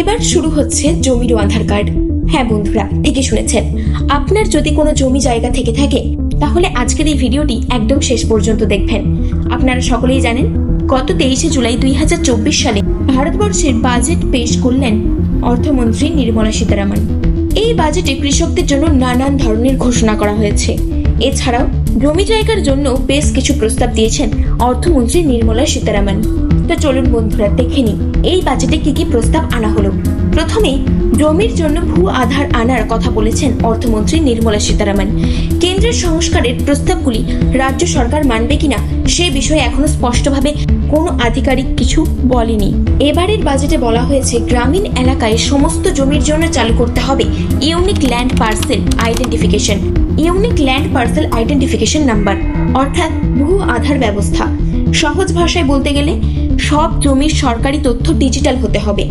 এবার শুরু হচ্ছে জমির আধার কার্ড। হ্যাঁ বন্ধুরা, ঠিকই শুনেছেন। আপনার যদি কোনো জমি জায়গা থেকে থাকে, তাহলে আজকের এই ভিডিওটি একদম শেষ পর্যন্ত দেখবেন। আপনারা সকলেই জানেন, গত তেইশে জুলাই দুই হাজার চব্বিশ সালে ভারতবর্ষের বাজেট পেশ করলেন অর্থমন্ত্রী নির্মলা সীতারামন। এই বাজেটে কৃষকদের জন্য নানান ধরনের ঘোষণা করা হয়েছে। এছাড়াও, জমি জায়গার জন্য বেশ কিছু প্রস্তাব দিয়েছেন অর্থমন্ত্রী নির্মলা সীতারামন। তো চলুন বন্ধুরা, দেখে নিই। এই বাজেটে কি কি প্রস্তাব আনা হলো? প্রথমে জমির জন্য ভূ আধার আনার কথা বলেছেন অর্থমন্ত্রী নির্মলা সীতারামন। কেন্দ্রের সংস্কারের প্রস্তাবগুলি রাজ্য সরকার মানবে কিনা, সে বিষয়ে এখনও স্পষ্টভাবে কোনো আধিকারিক কিছু বলেনি। এবারের বাজেটে বলা হয়েছে, গ্রামীণ এলাকায় সমস্ত জমির জন্য চালু করতে হবে unique land parcel identification. Unique land parcel identification number, অর্থাৎ ভূ আধার ব্যবস্থা। সহজ ভাষায় বলতে গেলে সব জমির সরকারি তথ্য ডিজিটাল হতে হবে।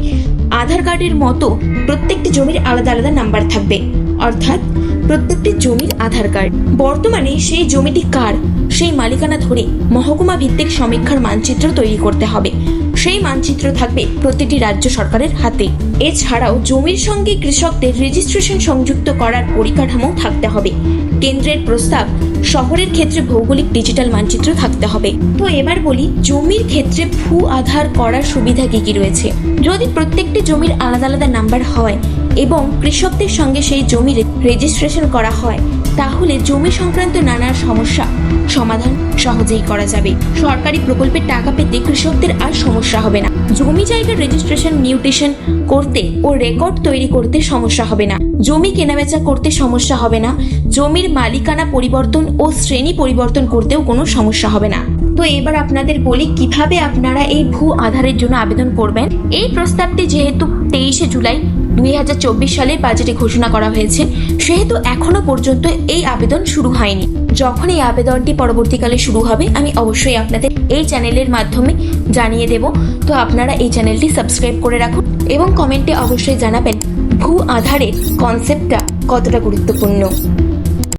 আধার কার্ডের মতো প্রত্যেকটি জমির আলাদা আলাদা নাম্বার থাকবে। অর্থাৎ প্রত্যেকটি জমির আধার কার্ড। বর্তমানে সেই জমিটি কার? সেই মালিকানা ধরে মহকুমা ভিত্তিক সমীক্ষার মানচিত্র তৈরি করতে হবে। সেই মানচিত্র থাকবে প্রতিটি রাজ্য সরকারের হাতে। এছাড়াও জমির সঙ্গে কৃষকদের রেজিস্ট্রেশন সংযুক্ত করার পরিকাঠামো থাকতে হবে। কেন্দ্রের প্রস্তাব, শহরের ক্ষেত্রে ভৌগোলিক ডিজিটাল মানচিত্র থাকতে হবে। তো এবার বলি, জমির ক্ষেত্রে ভূ আধার করার সুবিধা কি কি রয়েছে? যদি প্রত্যেকটি জমির আলাদা আলাদা নাম্বার হয় এবং কৃষকদের সঙ্গে সেই জমির রেজিস্ট্রেশন করা হয় তাহলে জমি সংক্রান্ত নানা সমস্যা সমাধান সহজেই করা যাবে। সরকারি প্রকল্পের টাকা পেতে কৃষকদের আর সমস্যা হবে না। জমি জায়গার রেজিস্ট্রেশন মিউটেশন করতে ও রেকর্ড তৈরি করতে সমস্যা হবে না। জমি কেনাবেচা করতে সমস্যা হবে না। জমির মালিকানা পরিবর্তন ও শ্রেণি পরিবর্তন করতেও কোনো সমস্যা হবে না। তো এবার আপনাদের বলি কীভাবে আপনারা এই ভূ আধারের জন্য আবেদন করবেন। এই প্রস্তাবটি যেহেতু তেইশে জুলাই দুই হাজার চব্বিশ সালে বাজেটে ঘোষণা করা হয়েছে, সেহেতু এখনও পর্যন্ত এই আবেদন শুরু হয়নি। যখন এই আবেদনটি পরবর্তীকালে শুরু হবে, আমি অবশ্যই আপনাদের এই চ্যানেলের মাধ্যমে জানিয়ে দেব। তো আপনারা এই চ্যানেলটি সাবস্ক্রাইব করে রাখুন এবং কমেন্টে অবশ্যই জানাবেন, ভূ আধারের কনসেপ্টটা কতটা গুরুত্বপূর্ণ।